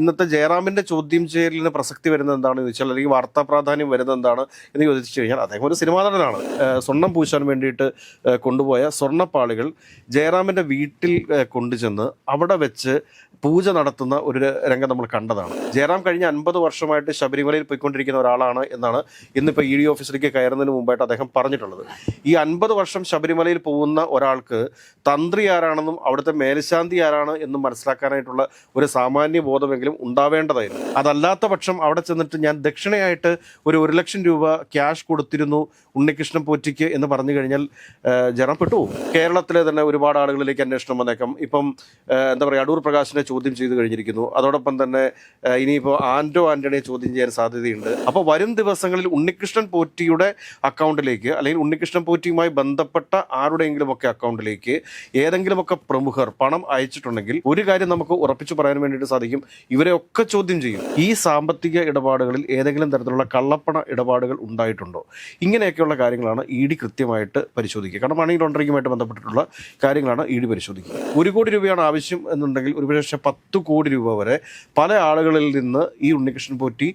ഇന്നത്തെ ജയറാമിന്റെ ചോദ്യം ചെയ്യലിന് പ്രസക്തി വരുന്നത് എന്താണെന്ന് ചോദിച്ചാൽ അല്ലെങ്കിൽ വാർത്താ പ്രാധാന്യം വരുന്നത് എന്താണ് എന്ന് ചോദിച്ചു കഴിഞ്ഞാൽ അദ്ദേഹം ഒരു സിനിമാ നടനാണ്. സ്വർണം പൂശാൻ വേണ്ടിയിട്ട് കൊണ്ടുപോയ സ്വർണപ്പാളികൾ ജയറാമിന്റെ വീട്ടിൽ കൊണ്ടുചെന്ന് അവിടെ വെച്ച് പൂജ നടത്തുന്ന ഒരു രംഗം നമ്മൾ കണ്ടതാണ്. ജയറാം കഴിഞ്ഞ അൻപത് വർഷമായിട്ട് ശബരിമലയിൽ പോയിക്കൊണ്ടിരിക്കുന്ന ഒരാളാണ് എന്നാണ് ഇന്നിപ്പോൾ ഇ ഡി ഓഫീസിലേക്ക് കയറുന്നതിന് മുമ്പായിട്ട് അദ്ദേഹം പറഞ്ഞിട്ടുള്ളത്. ഈ അൻപത് വർഷം ശബരിമലയിൽ പോകുന്ന ഒരാൾക്ക് തന്ത്രി ആരാണെന്നും അവിടുത്തെ മേൽശാന്തി ആരാണ് എന്നും മനസ്സിലാക്കാനായിട്ടുള്ള ഒരു സാമാന്യ ബോധമെങ്കിലും ഉണ്ടാവേണ്ടതായിരുന്നു. അതല്ലാത്ത പക്ഷം അവിടെ ചെന്നിട്ട് ഞാൻ ദക്ഷിണയായിട്ട് ഒരു ഒരു ലക്ഷം രൂപ ക്യാഷ് കൊടുത്തിരുന്നു ഉണ്ണികൃഷ്ണൻ പോറ്റിക്ക് എന്ന് പറഞ്ഞു കഴിഞ്ഞാൽ ജനം കേരളത്തിലെ തന്നെ ഒരുപാട് ആളുകളിലേക്ക് അന്വേഷണം വന്നേക്കാം. ഇപ്പം എന്താ പറയുക അടൂർ പ്രകാശിനെ ചോദ്യം ചെയ്തു കഴിഞ്ഞിരിക്കുന്നു. അതോടൊപ്പം തന്നെ ഇനിയിപ്പോൾ ആൻഡോ ആന്റണിയെ ചോദ്യം ചെയ്യാൻ സാധ്യതയുണ്ട്. അപ്പോൾ വരും ദിവസങ്ങളിൽ ഉണ്ണികൃഷ്ണൻ പോറ്റിയുടെ അക്കൗണ്ടിലേക്ക് അല്ലെങ്കിൽ ഉണ്ണികൃഷ്ണൻ പോറ്റിയുമായി ബന്ധപ്പെട്ട ആരുടെയെങ്കിലുമൊക്കെ അക്കൗണ്ടിലേക്ക് ഏതെങ്കിലുമൊക്കെ പ്രമുഖർ പണം അയച്ചിട്ടുണ്ടെങ്കിൽ ഒരു കാര്യം നമുക്ക് ഉറപ്പിച്ചു പറയാൻ വേണ്ടിയിട്ട് സാധിക്കും. ഇവരെ ഒക്കെ ചോദ്യം ചെയ്യും. ഈ സാമ്പത്തിക ഇടപാടുകളിൽ ഏതെങ്കിലും തരത്തിലുള്ള കള്ളപ്പണ ഇടപാടുകൾ ഉണ്ടായിട്ടുണ്ടോ? ഇങ്ങനെയൊക്കെയുള്ള കാര്യങ്ങളാണ് ഇ ഡി കൃത്യമായിട്ട് പരിശോധിക്കുക. കാരണം മണി ലോണ്ടറിങ്ങുമായിട്ട് ബന്ധപ്പെട്ടിട്ടുള്ള കാര്യങ്ങളാണ് ഇ ഡി പരിശോധിക്കുക. ഒരു കോടി രൂപയാണ് ആവശ്യം എന്നുണ്ടെങ്കിൽ ഒരുപക്ഷെ പത്ത് കോടി രൂപ വരെ പല ആളുകളിൽ നിന്ന് ഈ ഉണ്ണികൃഷ്ണൻ പോറ്റി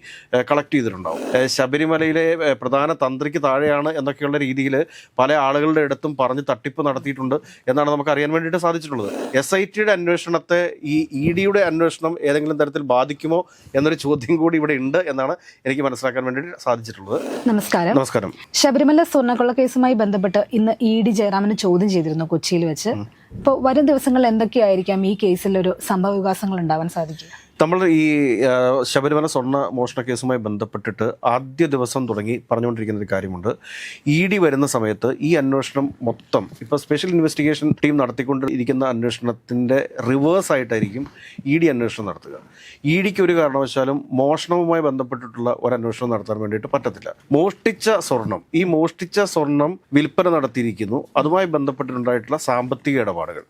കളക്ട് ചെയ്തിട്ടുണ്ടാവും. ശബരിമലയിലെ പ്രധാന തന്ത്രിക്ക് താഴെയാണ് എന്നൊക്കെയുള്ള രീതിയിൽ പല ആളുകളുടെ അടുത്തും പറഞ്ഞ് തട്ടിപ്പ് നടത്തിയിട്ടുണ്ട് എന്നാണ് നമുക്ക് അറിയാൻ വേണ്ടിയിട്ട് സാധിച്ചിട്ടുള്ളത്. എസ് ഐ ടിയുടെ അന്വേഷണത്തെ ഈ ഇ ഡിയുടെ അന്വേഷണം ഏതെങ്കിലും തരത്തിൽ ബാധിക്കുമോ എന്നൊരു ചോദ്യം കൂടി ഇവിടെ ഉണ്ട് എന്നാണ് എനിക്ക് മനസ്സിലാക്കാൻ വേണ്ടി സാധിച്ചിട്ടുള്ളത്. നമസ്കാരം. നമസ്കാരം. ശബരിമല സ്വർണക്കൊള്ള കേസുമായി ബന്ധപ്പെട്ട് ഇന്ന് ഇ ഡി ജയറാമിന് ചോദ്യം ചെയ്തിരുന്നു കൊച്ചിയിൽ വെച്ച്. ഇപ്പോൾ വരും ദിവസങ്ങളിൽ എന്തൊക്കെയായിരിക്കാം ഈ കേസിൽ ഒരു സംഭവ വികാസങ്ങൾ ഉണ്ടാവാൻ സാധിക്കുക? നമ്മൾ ഈ ശബരിമല സ്വർണ മോഷണ കേസുമായി ബന്ധപ്പെട്ടിട്ട് ആദ്യ ദിവസം തുടങ്ങി പറഞ്ഞുകൊണ്ടിരിക്കുന്ന ഒരു കാര്യമുണ്ട്. ഇ ഡി വരുന്ന സമയത്ത് ഈ അന്വേഷണം മൊത്തം ഇപ്പോൾ സ്പെഷ്യൽ ഇൻവെസ്റ്റിഗേഷൻ ടീം നടത്തിക്കൊണ്ട് ഇരിക്കുന്ന അന്വേഷണത്തിന്റെ റിവേഴ്സ് ആയിട്ടായിരിക്കും ഇ ഡി അന്വേഷണം നടത്തുക. ഇ ഡിക്ക് ഒരു കാരണവശാലും മോഷണവുമായി ബന്ധപ്പെട്ടിട്ടുള്ള ഒരു അന്വേഷണം നടത്താൻ വേണ്ടിയിട്ട് പറ്റത്തില്ല. മോഷ്ടിച്ച സ്വർണം ഈ മോഷ്ടിച്ച സ്വർണം വിൽപ്പന നടത്തിയിരിക്കുന്നു. അതുമായി ബന്ധപ്പെട്ടിട്ടുണ്ടായിട്ടുള്ള സാമ്പത്തിക ഇടപാടുകൾ.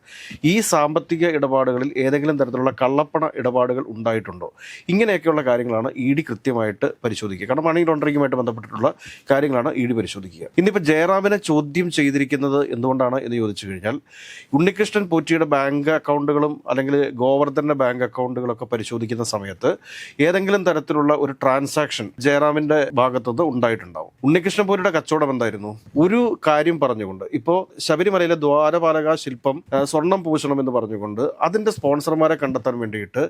ഈ സാമ്പത്തിക ഇടപാടുകളിൽ ഏതെങ്കിലും തരത്തിലുള്ള കള്ളപ്പണ ഇടപാടുകൾ ഉണ്ടായിട്ടുണ്ടോ? ഇങ്ങനെയൊക്കെയുള്ള കാര്യങ്ങളാണ് ഇ ഡി കൃത്യമായിട്ട് പരിശോധിക്കുക. കാരണം മണി ലോണ്ടറിങ്ങുമായിട്ട് ബന്ധപ്പെട്ടിട്ടുള്ള കാര്യങ്ങളാണ് ഇ ഡി പരിശോധിക്കുക. ഇന്നിപ്പോൾ ജയറാമിനെ ചോദ്യം ചെയ്തിരിക്കുന്നത് എന്തുകൊണ്ടാണ് എന്ന് ചോദിച്ചു കഴിഞ്ഞാൽ ഉണ്ണികൃഷ്ണൻ പോറ്റിയുടെ ബാങ്ക് അക്കൗണ്ടുകളും അല്ലെങ്കിൽ ഗോവർദ്ധന്റെ ബാങ്ക് അക്കൗണ്ടുകളൊക്കെ പരിശോധിക്കുന്ന സമയത്ത് ഏതെങ്കിലും തരത്തിലുള്ള ഒരു ട്രാൻസാക്ഷൻ ജയറാമിന്റെ ഭാഗത്തുനിന്ന് ഉണ്ടായിട്ടുണ്ടാവും. ഉണ്ണികൃഷ്ണൻ പോറ്റിയുടെ കച്ചവടം എന്തായിരുന്നു? ഒരു കാര്യം പറഞ്ഞുകൊണ്ട് ഇപ്പോൾ ശബരിമലയിലെ ദ്വാരപാലക ശില്പം ആ, സ്വർണം പൂശണം എന്ന് പറഞ്ഞുകൊണ്ട് അതിന്റെ സ്പോൺസർമാരെ കണ്ടെത്താൻ വേണ്ടിയിട്ട്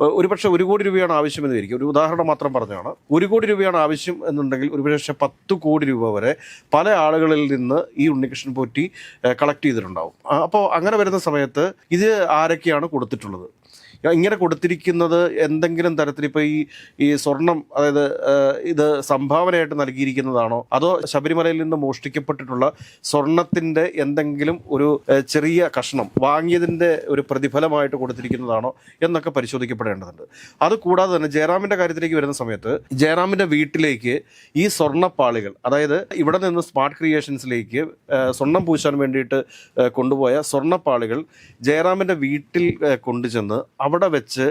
ഒരുപക്ഷെ ഒരു കോടി രൂപയാണ് ആവശ്യമെന്ന് വിചാരിക്കും. ഒരു ഉദാഹരണം മാത്രം പറഞ്ഞാണ് ഒരു കോടി രൂപയാണ് ആവശ്യം എന്നുണ്ടെങ്കിൽ ഒരുപക്ഷെ പത്ത് കോടി രൂപ വരെ പല ആളുകളിൽ നിന്ന് ഈ ഉണ്ണികൃഷ്ണൻ പോറ്റി കളക്ട് ചെയ്തിട്ടുണ്ടാവും. അപ്പോൾ അങ്ങനെ വരുന്ന സമയത്ത് ഇത് ആരൊക്കെയാണ് കൊടുത്തിട്ടുള്ളത്? ഇങ്ങനെ കൊടുത്തിരിക്കുന്നത് എന്തെങ്കിലും തരത്തിൽ ഇപ്പോൾ ഈ ഈ സ്വർണം അതായത് ഇത് സംഭാവനയായിട്ട് നൽകിയിരിക്കുന്നതാണോ? അതോ ശബരിമലയിൽ നിന്ന് മോഷ്ടിക്കപ്പെട്ടിട്ടുള്ള സ്വർണത്തിന്റെ എന്തെങ്കിലും ഒരു ചെറിയ കഷ്ണം വാങ്ങിയതിന്റെ ഒരു പ്രതിഫലമായിട്ട് കൊടുത്തിരിക്കുന്നതാണോ എന്നൊക്കെ പരിശോധിക്കപ്പെടേണ്ടതുണ്ട്. അത് കൂടാതെ തന്നെ ജയറാമിന്റെ കാര്യത്തിലേക്ക് വരുന്ന സമയത്ത് ജയറാമിന്റെ വീട്ടിലേക്ക് ഈ സ്വർണപ്പാളികൾ അതായത് ഇവിടെ നിന്ന് സ്മാർട്ട് ക്രിയേഷൻസിലേക്ക് സ്വർണം പൂശാൻ വേണ്ടിയിട്ട് കൊണ്ടുപോയ സ്വർണപ്പാളികൾ ജയറാമിന്റെ വീട്ടിൽ കൊണ്ടുചെന്ന് അവിടെ വെച്ച്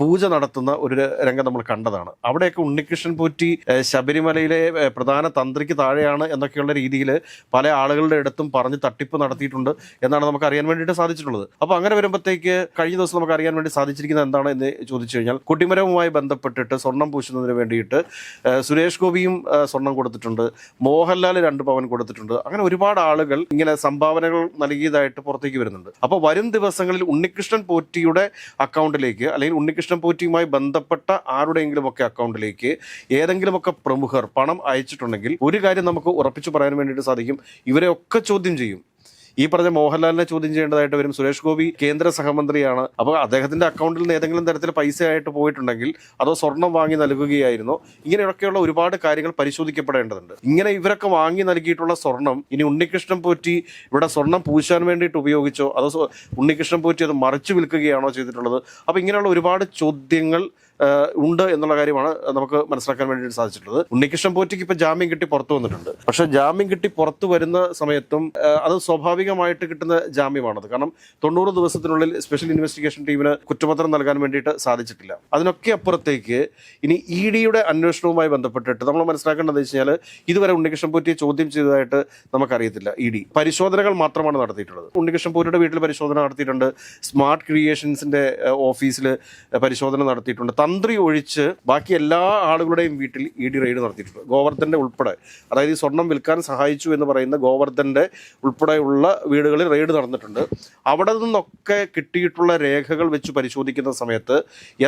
പൂജ നടത്തുന്ന ഒരു രംഗം നമ്മൾ കണ്ടതാണ്. അവിടെയൊക്കെ ഉണ്ണികൃഷ്ണൻ പോറ്റി ശബരിമലയിലെ പ്രധാന തന്ത്രിക്ക് താഴെയാണ് എന്നൊക്കെയുള്ള രീതിയിൽ പല ആളുകളുടെ അടുത്തും പറഞ്ഞ് തട്ടിപ്പ് നടത്തിയിട്ടുണ്ട് എന്നാണ് നമുക്ക് അറിയാൻ വേണ്ടിയിട്ട് സാധിച്ചിട്ടുള്ളത്. അപ്പോൾ അങ്ങനെ വരുമ്പോഴത്തേക്ക് കഴിഞ്ഞ ദിവസം നമുക്ക് അറിയാൻ വേണ്ടി സാധിച്ചിരിക്കുന്നത് എന്താണ് എന്ന് ചോദിച്ചു കഴിഞ്ഞാൽ കൊട്ടിമരവുമായി ബന്ധപ്പെട്ടിട്ട് സ്വർണം പൂശുന്നതിന് വേണ്ടിയിട്ട് സുരേഷ് ഗോപിയും സ്വർണം കൊടുത്തിട്ടുണ്ട് മോഹൻലാൽ രണ്ട് പവൻ കൊടുത്തിട്ടുണ്ട്. അങ്ങനെ ഒരുപാട് ആളുകൾ ഇങ്ങനെ സംഭാവനകൾ നൽകിയതായിട്ട് പുറത്തേക്ക് വരുന്നുണ്ട്. അപ്പോൾ വരും ദിവസങ്ങളിൽ ഉണ്ണികൃഷ്ണൻ പോറ്റിയുടെ അക്കൗണ്ടിലേക്ക് അല്ലെങ്കിൽ ഉണ്ണികൃഷ്ണൻ പോറ്റിയുമായി ബന്ധപ്പെട്ട ആരുടെയെങ്കിലുമൊക്കെ അക്കൗണ്ടിലേക്ക് ഏതെങ്കിലുമൊക്കെ പ്രമുഖർ പണം അയച്ചിട്ടുണ്ടെങ്കിൽ ഒരു കാര്യം നമുക്ക് ഉറപ്പിച്ചു പറയാൻ വേണ്ടിയിട്ട് സാധിക്കും ഇവരെയൊക്കെ ചോദ്യം ചെയ്യും. ഈ പറഞ്ഞ മോഹൻലാലിനെ ചോദ്യം ചെയ്യേണ്ടതായിട്ട് വരും. സുരേഷ് ഗോപി കേന്ദ്ര സഹമന്ത്രിയാണ്. അപ്പോൾ അദ്ദേഹത്തിന്റെ അക്കൗണ്ടിൽ നിന്ന് ഏതെങ്കിലും തരത്തിൽ പൈസ ആയിട്ട് പോയിട്ടുണ്ടെങ്കിൽ അതോ സ്വർണം വാങ്ങി നൽകുകയായിരുന്നോ? ഇങ്ങനെയൊക്കെയുള്ള ഒരുപാട് കാര്യങ്ങൾ പരിശോധിക്കപ്പെടേണ്ടതുണ്ട്. ഇങ്ങനെ ഇവരൊക്കെ വാങ്ങി നൽകിയിട്ടുള്ള സ്വർണം ഇനി ഉണ്ണികൃഷ്ണൻ പോറ്റി ഇവിടെ സ്വർണം പൂശാൻ വേണ്ടിയിട്ട് ഉപയോഗിച്ചോ? അതോ ഉണ്ണികൃഷ്ണൻ പോറ്റി അത് മറിച്ചു വിൽക്കുകയാണോ ചെയ്തിട്ടുള്ളത്? അപ്പോൾ ഇങ്ങനെയുള്ള ഒരുപാട് ചോദ്യങ്ങൾ ഉണ്ട് എന്നുള്ള കാര്യമാണ് നമുക്ക് മനസ്സിലാക്കാൻ വേണ്ടിയിട്ട് സാധിച്ചിട്ടുള്ളത്. ഉണ്ണികൃഷ്ണൻ പോറ്റിക്ക് ഇപ്പൊ ജാമ്യം കിട്ടി പുറത്തു വന്നിട്ടുണ്ട്. പക്ഷെ ജാമ്യം കിട്ടി പുറത്തു വരുന്ന സമയത്തും അത് അത് സ്വാഭാവികമായിട്ട് കിട്ടുന്ന ജാമ്യമാണത്. കാരണം തൊണ്ണൂറ് ദിവസത്തിനുള്ളിൽ സ്പെഷ്യൽ ഇൻവെസ്റ്റിഗേഷൻ ടീമിന് കുറ്റപത്രം നൽകാൻ വേണ്ടിയിട്ട് സാധിച്ചിട്ടില്ല. അതിനൊക്കെ അപ്പുറത്തേക്ക് ഇനി ഇ ഡിയുടെ അന്വേഷണവുമായി ബന്ധപ്പെട്ടിട്ട് നമ്മൾ മനസ്സിലാക്കേണ്ടത് വെച്ച് കഴിഞ്ഞാൽ ഇതുവരെ ഉണ്ണികൃഷ്ണൻ പോറ്റിയെ ചോദ്യം ചെയ്തതായിട്ട് നമുക്കറിയത്തില്ല ഇ ഡി പരിശോധനകൾ മാത്രമാണ് നടത്തിയിട്ടുള്ളത്. ഉണ്ണികൃഷ്ണൻ പോറ്റിയുടെ വീട്ടിൽ പരിശോധന നടത്തിയിട്ടുണ്ട്. സ്മാർട്ട് ക്രിയേഷൻസിന്റെ ഓഫീസിൽ പരിശോധന നടത്തിയിട്ടുണ്ട്. തന്ത്രി ഒഴിച്ച് ബാക്കി എല്ലാ ആളുകളുടെയും വീട്ടിൽ ഇ ഡി റെയ്ഡ് നടത്തിയിട്ടുണ്ട്. ഗോവർദ്ധന്റെ ഉൾപ്പെടെ അതായത് ഈ സ്വർണം വിൽക്കാൻ സഹായിച്ചു എന്ന് പറയുന്ന ഗോവർദ്ധന്റെ ഉൾപ്പെടെയുള്ള വീടുകളിൽ റെയ്ഡ് നടന്നിട്ടുണ്ട്. അവിടെ നിന്നൊക്കെ കിട്ടിയിട്ടുള്ള രേഖകൾ വെച്ച് പരിശോധിക്കുന്ന സമയത്ത്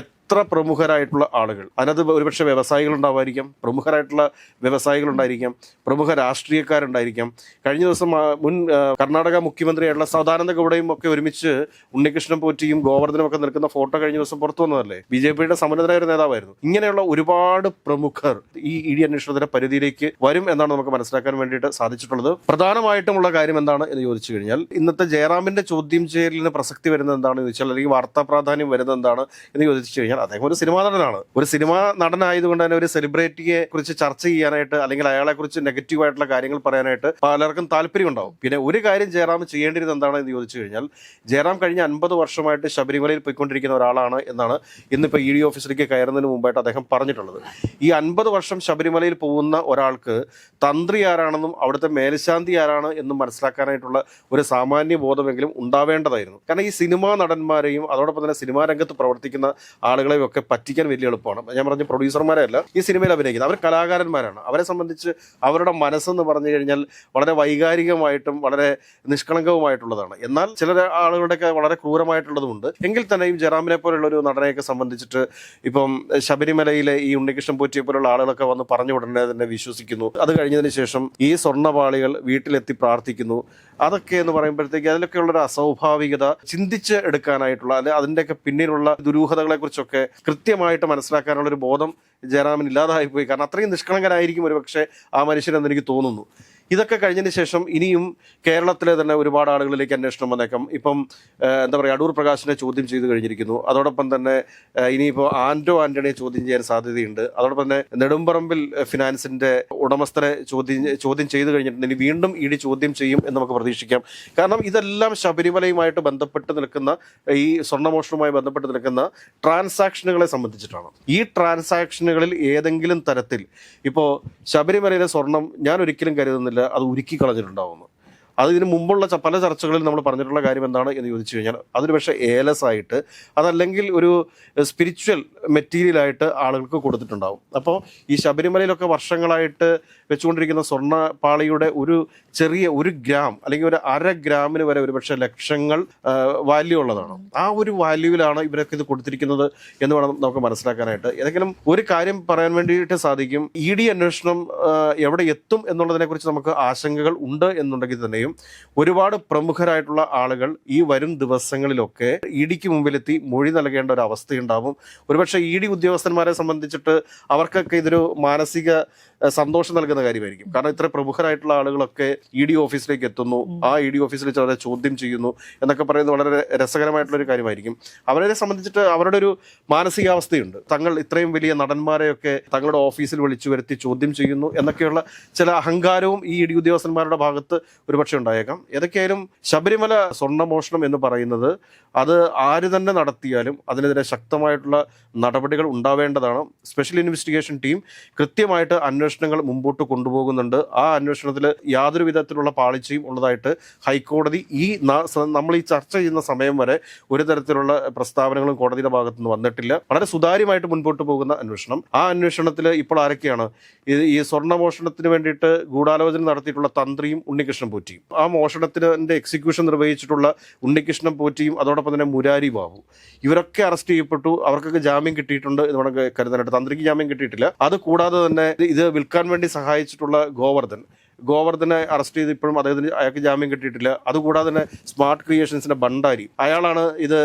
എത്ര പ്രമുഖരായിട്ടുള്ള ആളുകൾ? അതിനകത്ത് ഒരുപക്ഷെ വ്യവസായികളുണ്ടാവായിരിക്കാം പ്രമുഖരായിട്ടുള്ള വ്യവസായികളുണ്ടായിരിക്കാം പ്രമുഖ രാഷ്ട്രീയക്കാരുണ്ടായിരിക്കാം. കഴിഞ്ഞ ദിവസം മുൻ കർണാടക മുഖ്യമന്ത്രിയായിട്ടുള്ള സദാനന്ദ ഗൗഡയും ഒക്കെ ഒരുമിച്ച് ഉണ്ണികൃഷ്ണൻ പോറ്റിയും ഗോവർദ്ധനും ഒക്കെ നിൽക്കുന്ന ഫോട്ടോ കഴിഞ്ഞ ദിവസം പുറത്തു വന്നതല്ലേ? ബി ജെ പിയുടെ സമ്മതനായ ഒരു നേതാവായിരുന്നു. ഇങ്ങനെയുള്ള ഒരുപാട് പ്രമുഖർ ഈ ഇ ഡി അന്വേഷണത്തിന്റെ പരിധിയിലേക്ക് വരും എന്നാണ് നമുക്ക് മനസ്സിലാക്കാൻ വേണ്ടിയിട്ട് സാധിച്ചിട്ടുള്ളത്. പ്രധാനമായിട്ടുമുള്ള കാര്യം എന്താണ് എന്ന് ചോദിച്ചു കഴിഞ്ഞാൽ ഇന്നത്തെ ജയറാമിന്റെ ചോദ്യം ചെയ്യലിന് പ്രസക്തി വരുന്നത് എന്താണെന്ന് ചോദിച്ചാൽ അല്ലെങ്കിൽ വാർത്താ പ്രാധാന്യം വരുന്നത് എന്താണ് എന്ന് ചോദിച്ചു കഴിഞ്ഞാൽ അദ്ദേഹം ഒരു സിനിമാ നടനാണ്. ഒരു സിനിമാ നടനായതുകൊണ്ട് തന്നെ ഒരു സെലിബ്രിറ്റിയെ കുറിച്ച് ചർച്ച ചെയ്യാനായിട്ട് അല്ലെങ്കിൽ അയാളെ കുറിച്ച് നെഗറ്റീവ് ആയിട്ടുള്ള കാര്യങ്ങൾ പറയാനായിട്ട് പലർക്കും താല്പര്യം ഉണ്ടാവും. പിന്നെ ഒരു കാര്യം ജയറാം ചെയ്യേണ്ടിരുന്നത് എന്താണ് എന്ന് ചോദിച്ചു കഴിഞ്ഞാൽ ജയറാം കഴിഞ്ഞ അൻപത് വർഷമായിട്ട് ശബരിമലയിൽ പോയിക്കൊണ്ടിരിക്കുന്ന ഒരാളാണ് എന്നാണ് ഇന്നിപ്പോൾ ഇ ഡി ഓഫീസിലേക്ക് കയറുന്നതിന് മുമ്പായിട്ട് അദ്ദേഹം പറഞ്ഞിട്ടുള്ളത്. ഈ അൻപത് വർഷം ശബരിമലയിൽ പോകുന്ന ഒരാൾക്ക് തന്ത്രി ആരാണെന്നും അവിടുത്തെ മേൽശാന്തി ആരാണ് എന്നും മനസ്സിലാക്കാനായിട്ടുള്ള ഒരു സാമാന്യ ബോധമെങ്കിലും ഉണ്ടാവേണ്ടതായിരുന്നു. കാരണം ഈ സിനിമാ നടന്മാരെയും അതോടൊപ്പം തന്നെ സിനിമാ രംഗത്ത് പ്രവർത്തിക്കുന്ന ആളുകളെയും ഒക്കെ പറ്റിക്കാൻ വലിയ എളുപ്പമാണ്. ഞാൻ പറഞ്ഞ പ്രൊഡ്യൂസർമാരെയല്ല ഈ സിനിമയിൽ അഭിനയിക്കുന്നത്. അവർ കലാകാരന്മാരാണ്. അവരെ സംബന്ധിച്ച് അവരുടെ മനസ്സെന്ന് പറഞ്ഞു കഴിഞ്ഞാൽ വളരെ വൈകാരികമായിട്ടും വളരെ നിഷ്കളങ്കവുമായിട്ടുള്ളതാണ്. എന്നാൽ ചില ആളുകളുടെയൊക്കെ വളരെ ക്രൂരമായിട്ടുള്ളതുമുണ്ട്. എങ്കിൽ തന്നെയും ജറാമിനെ പോലുള്ള ഒരു നടനെയൊക്കെ സംബന്ധിച്ചിട്ട് ഇപ്പം ശബരിമലയിലെ ഈ ഉണ്ണികൃഷ്ണൻ പോറ്റിയെ പോലുള്ള ആളുകളൊക്കെ വന്ന് പറഞ്ഞു ഉടനെ തന്നെ വിശ്വസിക്കുന്നു. അത് കഴിഞ്ഞതിന് ശേഷം ഈ സ്വർണപാളികൾ വീട്ടിലെത്തി പ്രാർത്ഥിക്കുന്നു. അതൊക്കെ എന്ന് പറയുമ്പോഴത്തേക്ക് അതിലൊക്കെ ഒരു അസ്വാഭാവികത ചിന്തിച്ച് എടുക്കാനായിട്ടുള്ള അല്ലെ അതിന്റെയൊക്കെ പിന്നിലുള്ള ദുരൂഹതകളെ കുറിച്ചൊക്കെ കൃത്യമായിട്ട് മനസ്സിലാക്കാനുള്ള ഒരു ബോധം ജയറാമൻ ഇല്ലാതായി പോയി കാരണം അത്രയും നിഷ്കളങ്കനായിരിക്കും ഒരു പക്ഷേ ആ മനുഷ്യനെന്ന് എനിക്ക് തോന്നുന്നു. ഇതൊക്കെ കഴിഞ്ഞതിന് ശേഷം ഇനിയും കേരളത്തിലെ തന്നെ ഒരുപാട് ആളുകളിലേക്ക് അന്വേഷണം വന്നേക്കാം. ഇപ്പം എന്താ പറയുക അടൂർ പ്രകാശിനെ ചോദ്യം ചെയ്തു കഴിഞ്ഞിരിക്കുന്നു. അതോടൊപ്പം തന്നെ ഇനിയിപ്പോൾ ആൻഡോ ആന്റണിയെ ചോദ്യം ചെയ്യാൻ സാധ്യതയുണ്ട്. അതോടൊപ്പം തന്നെ നെടുമ്പറമ്പിൽ ഫിനാൻസിന്റെ ഉടമസ്ഥരെ ചോദ്യം ചോദ്യം ചെയ്തു കഴിഞ്ഞിട്ടുണ്ട്. ഇനി വീണ്ടും ഇ ഡി ചോദ്യം ചെയ്യും എന്ന് നമുക്ക് പ്രതീക്ഷിക്കാം. കാരണം ഇതെല്ലാം ശബരിമലയുമായിട്ട് ബന്ധപ്പെട്ട് നിൽക്കുന്ന ഈ സ്വർണമോഷണവുമായി ബന്ധപ്പെട്ട് നിൽക്കുന്ന ട്രാൻസാക്ഷനുകളെ സംബന്ധിച്ചിട്ടാണ്. ഈ ട്രാൻസാക്ഷനുകളിൽ ഏതെങ്കിലും തരത്തിൽ ഇപ്പോൾ ശബരിമലയിലെ സ്വർണം ഞാൻ ഒരിക്കലും കരുതുന്നില്ല. അത് ഉരുക്കി കളഞ്ഞിട്ടുണ്ടാവുന്നു. അത് ഇതിന് മുമ്പുള്ള പല ചർച്ചകളിൽ നമ്മൾ പറഞ്ഞിട്ടുള്ള കാര്യം എന്താണ് എന്ന് ചോദിച്ചു കഴിഞ്ഞാൽ അതൊരു പക്ഷേ ഏലസ് ആയിട്ട് അതല്ലെങ്കിൽ ഒരു സ്പിരിച്വൽ മെറ്റീരിയലായിട്ട് ആളുകൾക്ക് കൊടുത്തിട്ടുണ്ടാവും. അപ്പോൾ ഈ ശബരിമലയിലൊക്കെ വർഷങ്ങളായിട്ട് വെച്ചുകൊണ്ടിരിക്കുന്ന സ്വർണപാളിയുടെ ഒരു ചെറിയ ഒരു ഗ്രാം അല്ലെങ്കിൽ ഒരു അര ഗ്രാമിന് വരെ ഒരുപക്ഷെ ലക്ഷങ്ങൾ വാല്യൂ ഉള്ളതാണ്. ആ ഒരു വാല്യൂവിലാണ് ഇവരൊക്കെ ഇത് കൊടുത്തിരിക്കുന്നത് എന്ന് വേണം നമുക്ക് മനസ്സിലാക്കാനായിട്ട്. ഏതെങ്കിലും ഒരു കാര്യം പറയാൻ വേണ്ടിയിട്ട് സാധിക്കും. ഇ ഡി അന്വേഷണം എവിടെ എത്തും എന്നുള്ളതിനെക്കുറിച്ച് നമുക്ക് ആശങ്കകൾ ഉണ്ട് എന്നുണ്ടെങ്കിൽ തന്നെയും ഒരുപാട് പ്രമുഖരായിട്ടുള്ള ആളുകൾ ഈ വരും ദിവസങ്ങളിലൊക്കെ ഇഡിക്ക് ഡിക്ക് മുമ്പിലെത്തി മൊഴി നൽകേണ്ട ഒരു അവസ്ഥയുണ്ടാവും. ഒരുപക്ഷെ ഇ ഡി ഉദ്യോഗസ്ഥന്മാരെ സംബന്ധിച്ചിട്ട് അവർക്കൊക്കെ ഇതൊരു മാനസിക സന്തോഷം നൽകുന്ന കാര്യമായിരിക്കും. കാരണം ഇത്ര പ്രമുഖരായിട്ടുള്ള ആളുകളൊക്കെ ഇ ഡി ഓഫീസിലേക്ക് എത്തുന്നു ആ ഇ ഡി ഓഫീസിൽ ചിലരെ ചോദ്യം ചെയ്യുന്നു എന്നൊക്കെ പറയുന്നത് വളരെ രസകരമായിട്ടുള്ള ഒരു കാര്യമായിരിക്കും. അവരെ സംബന്ധിച്ചിട്ട് അവരുടെ ഒരു മാനസികാവസ്ഥയുണ്ട്. തങ്ങൾ ഇത്രയും വലിയ നടന്മാരെയൊക്കെ തങ്ങളുടെ ഓഫീസിൽ വിളിച്ചു വരുത്തി ചോദ്യം ചെയ്യുന്നു എന്നൊക്കെയുള്ള ചില അഹങ്കാരവും ഈ ഇ ഡി ഉദ്യോഗസ്ഥന്മാരുടെ ഭാഗത്ത് ഒരുപക്ഷെ ഉണ്ടായേക്കാം. ഏതൊക്കെയായാലും ശബരിമല സ്വർണമോഷണം എന്ന് പറയുന്നത് അത് ആര് തന്നെ നടത്തിയാലും അതിനെതിരെ ശക്തമായിട്ടുള്ള നടപടികൾ ഉണ്ടാവേണ്ടതാണ്. സ്പെഷ്യൽ ഇൻവെസ്റ്റിഗേഷൻ ടീം കൃത്യമായിട്ട് അന്വേഷണങ്ങൾ മുമ്പോട്ട് കൊണ്ടുപോകുന്നുണ്ട്. ആ അന്വേഷണത്തിൽ യാതൊരു വിധത്തിലുള്ള പാളിച്ചയും ഉള്ളതായിട്ട് ഹൈക്കോടതി ഈ നമ്മൾ ഈ ചർച്ച ചെയ്യുന്ന സമയം വരെ ഒരു തരത്തിലുള്ള പ്രസ്താവനകളും കോടതിയുടെ ഭാഗത്തു നിന്ന് വന്നിട്ടില്ല. വളരെ സുതാര്യമായിട്ട് മുൻപോട്ട് പോകുന്ന അന്വേഷണം. ആ അന്വേഷണത്തിൽ ഇപ്പോൾ ആരൊക്കെയാണ്? ഈ സ്വർണമോഷണത്തിന് വേണ്ടിയിട്ട് ഗൂഢാലോചന നടത്തിയിട്ടുള്ള തന്ത്രിയും ഉണ്ണികൃഷ്ണൻ പോറ്റിയും. ആ മോഷണത്തിന്റെ എക്സിക്യൂഷൻ നിർവഹിച്ചിട്ടുള്ള ഉണ്ണികൃഷ്ണൻ പോറ്റിയും അതോടൊപ്പം തന്നെ മുരാരി ബാബു. ഇവരൊക്കെ അറസ്റ്റ് ചെയ്യപ്പെട്ടു. അവർക്കൊക്കെ ജാമ്യം കിട്ടിയിട്ടുണ്ട് എന്ന് വേണമെങ്കിൽ കരുതാനായിട്ട്. തന്ത്രിക്ക് ജാമ്യം കിട്ടിയിട്ടില്ല. അത് കൂടാതെ തന്നെ ഇത് വിൽക്കാൻ വേണ്ടി സഹായിച്ചിട്ടുള്ള ഗോവർദ്ധൻ. ഗോവർദ്ധനെ അറസ്റ്റ് ചെയ്ത് ഇപ്പോഴും അദ്ദേഹത്തിന് അയാൾക്ക് ജാമ്യം കിട്ടിയിട്ടില്ല. അതുകൂടാതെ തന്നെ സ്മാർട്ട് ക്രിയേഷൻസിന്റെ ഭണ്ഡാരി അയാളാണ് ഇത്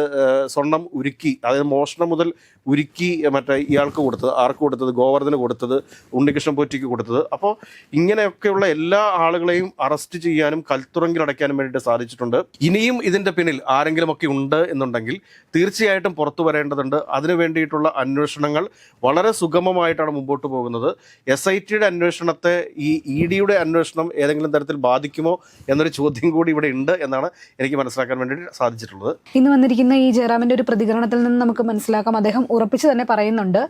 സ്വർണം ഉരുക്കി അതായത് മോഷണം മുതൽ ഉരുക്കി മറ്റേ ഇയാൾക്ക് കൊടുത്തത്. ആർക്ക് കൊടുത്തത്? ഗോവർദ്ധന് കൊടുത്തത് ഉണ്ണികൃഷ്ണൻ പോറ്റിക്ക് കൊടുത്തത്. അപ്പോൾ ഇങ്ങനെയൊക്കെയുള്ള എല്ലാ ആളുകളെയും അറസ്റ്റ് ചെയ്യാനും കൽത്തുറങ്കിൽ അടയ്ക്കാനും വേണ്ടിയിട്ട് സാധിച്ചിട്ടുണ്ട്. ഇനിയും ഇതിന്റെ പിന്നിൽ ആരെങ്കിലുമൊക്കെ ഉണ്ട് എന്നുണ്ടെങ്കിൽ തീർച്ചയായിട്ടും പുറത്തു വരേണ്ടതുണ്ട്. അതിനു വേണ്ടിയിട്ടുള്ള അന്വേഷണങ്ങൾ വളരെ സുഗമമായിട്ടാണ് മുമ്പോട്ട് പോകുന്നത്. എസ് ഐ ടിയുടെ അന്വേഷണത്തെ ഈ ഇ ഡിയുടെ അന്വേഷണം ഏതെങ്കിലും തരത്തിൽ ബാധിക്കുമോ എന്നൊരു ചോദ്യം കൂടി ഇവിടെ ഉണ്ട് എന്നാണ് എനിക്ക് മനസ്സിലാക്കാൻ വേണ്ടി സാധിച്ചിട്ടുള്ളത്. ഇന്ന് വന്നിരിക്കുന്ന ഈ ജയറാമിന്റെ ഒരു പ്രതികരണത്തിൽ നിന്ന് നമുക്ക് മനസ്സിലാക്കാം. അദ്ദേഹം ഉറപ്പിച്ചു തന്നെ പറയുന്നുണ്ട്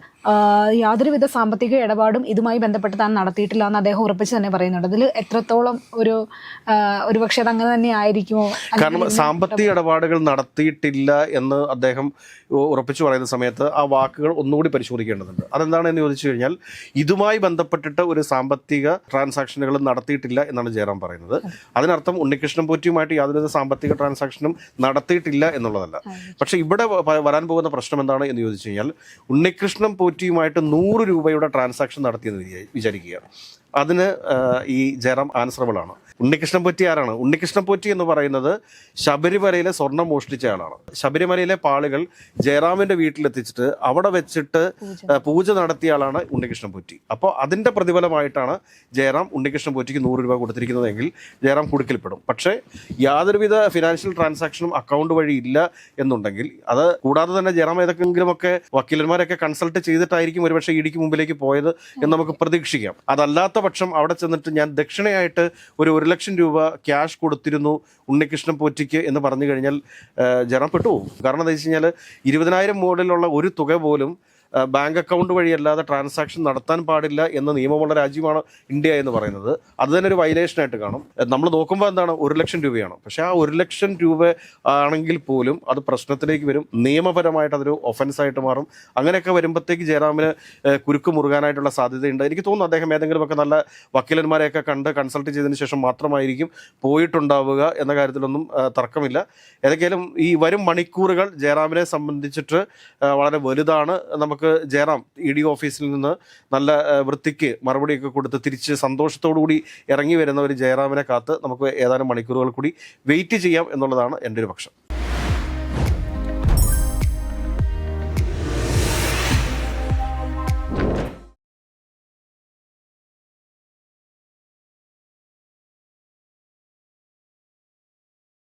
യാതൊരുവിധ സാമ്പത്തിക ഇടപാടും ഇതുമായി ബന്ധപ്പെട്ട് താൻ നടത്തിയിട്ടില്ല എന്ന് അദ്ദേഹം ഉറപ്പിച്ച് തന്നെ പറയുന്നുണ്ട്. അതിൽ എത്രത്തോളം ഒരു ഒരു ഒരുപക്ഷെ അത് അങ്ങനെ തന്നെ ആയിരിക്കുമോ? കാരണം സാമ്പത്തിക ഇടപാടുകൾ നടത്തിയിട്ടില്ല എന്ന് അദ്ദേഹം ഉറപ്പിച്ചു പറയുന്ന സമയത്ത് ആ വാക്കുകൾ ഒന്നുകൂടി പരിശോധിക്കേണ്ടതുണ്ട്. അതെന്താണ് എന്ന് ചോദിച്ചു കഴിഞ്ഞാൽ ഇതുമായി ബന്ധപ്പെട്ടിട്ട് ഒരു സാമ്പത്തിക ട്രാൻസാക്ഷനുകൾ നടത്തിയിട്ടില്ല എന്നാണ് ജയറാം പറയുന്നത്. അതിനർത്ഥം ഉണ്ണികൃഷ്ണൻ പോറ്റിയുമായിട്ട് യാതൊരു സാമ്പത്തിക ട്രാൻസാക്ഷനും നടത്തിയിട്ടില്ല എന്നുള്ളതല്ല. പക്ഷെ ഇവിടെ വരാൻ പോകുന്ന പ്രശ്നം എന്താണ് എന്ന് ചോദിച്ചു കഴിഞ്ഞാൽ ഉണ്ണികൃഷ്ണൻ പോറ്റിയുമായിട്ട് നൂറ് രൂപയുടെ ട്രാൻസാക്ഷൻ നടത്തിയെന്ന് വിചാ- വിചാരിക്കുക. അതിന് ഈ ജയറാം ആൻസറബിൾ ആണ്. ഉണ്ണികൃഷ്ണൻ പൊറ്റി ആരാണ്? ഉണ്ണികൃഷ്ണൻ പൊറ്റി എന്ന് പറയുന്നത് ശബരിമലയിലെ സ്വർണം മോഷ്ടിച്ച ആളാണ്. ശബരിമലയിലെ പാളുകൾ ജയറാമിന്റെ വീട്ടിലെത്തിച്ചിട്ട് അവിടെ വെച്ചിട്ട് പൂജ. നടത്തിയ ആളാണ് ഉണ്ണികൃഷ്ണൻ പൊറ്റി. അപ്പോൾ അതിന്റെ പ്രതിഫലമായിട്ടാണ് ജയറാം ഉണ്ണികൃഷ്ണൻ പൊറ്റിക്ക് നൂറ് രൂപ കൊടുത്തിരിക്കുന്നതെങ്കിൽ ജയറാം കുടുക്കിൽപ്പെടും. പക്ഷേ യാതൊരുവിധ ഫിനാൻഷ്യൽ ട്രാൻസാക്ഷനും അക്കൗണ്ട് വഴി ഇല്ല എന്നുണ്ടെങ്കിൽ അത് കൂടാതെ തന്നെ ജയറാം ഏതൊക്കെങ്കിലുമൊക്കെ വക്കീലന്മാരൊക്കെ കൺസൾട്ട് ചെയ്തിട്ടായിരിക്കും ഒരുപക്ഷെ ഇടിക്ക് മുമ്പിലേക്ക് പോയത് എന്ന് നമുക്ക് പ്രതീക്ഷിക്കാം. അതല്ലാത്ത പക്ഷം അവിടെ ചെന്നിട്ട് ഞാൻ ദക്ഷിണയായിട്ട് ഒരു ഒരു ലക്ഷം രൂപ ക്യാഷ് കൊടുത്തിരുന്നു ഉണ്ണികൃഷ്ണൻ പോറ്റിക്ക് എന്ന് പറഞ്ഞു കഴിഞ്ഞാൽ ജനം ജയറാം പെട്ടുപോകും. കാരണം എന്താ വെച്ച് കഴിഞ്ഞാൽ ഇരുപതിനായിരം മുകളിലുള്ള ഒരു തുക പോലും ബാങ്ക് അക്കൗണ്ട് വഴിയല്ലാതെ ട്രാൻസാക്ഷൻ നടത്താൻ പാടില്ല എന്ന നിയമമുള്ള രാജ്യമാണ് ഇന്ത്യ എന്ന് പറയുന്നത്. അത് തന്നെ ഒരു വയലേഷൻ ആയിട്ട് കാണും. നമ്മൾ നോക്കുമ്പോൾ എന്താണ്? ഒരു ലക്ഷം രൂപയാണ്. പക്ഷേ ആ ഒരു ലക്ഷം രൂപ ആണെങ്കിൽ പോലും അത് പ്രശ്നത്തിലേക്ക് വരും. നിയമപരമായിട്ട് അതൊരു ഒഫൻസായിട്ട് മാറും. അങ്ങനെയൊക്കെ വരുമ്പോഴത്തേക്ക് ജയറാമിന് കുരുക്ക് മുറുകാനായിട്ടുള്ള സാധ്യതയുണ്ട്. എനിക്ക് തോന്നുന്നു അദ്ദേഹം ഏതെങ്കിലുമൊക്കെ നല്ല വക്കീലന്മാരെയൊക്കെ കണ്ട് കൺസൾട്ട് ചെയ്തതിന് ശേഷം മാത്രമായിരിക്കും പോയിട്ടുണ്ടാവുക എന്ന കാര്യത്തിലൊന്നും തർക്കമില്ല. ഏതൊക്കെയാലും ഈ വരും മണിക്കൂറുകൾ ജയറാമിനെ സംബന്ധിച്ചിട്ട് വളരെ വലുതാണ്. നമുക്ക് ജയറാം ഇ ഡി ഓഫീസിൽ നിന്ന് നല്ല വൃത്തിക്ക് മറുപടിയൊക്കെ കൊടുത്ത് തിരിച്ച് സന്തോഷത്തോടു കൂടി ഇറങ്ങി വരുന്ന ഒരു ജയറാമിനെ കാത്ത് നമുക്ക് ഏതാനും മണിക്കൂറുകൾ കൂടി വെയിറ്റ് ചെയ്യാം എന്നുള്ളതാണ് എന്റെ ഒരു പക്ഷം.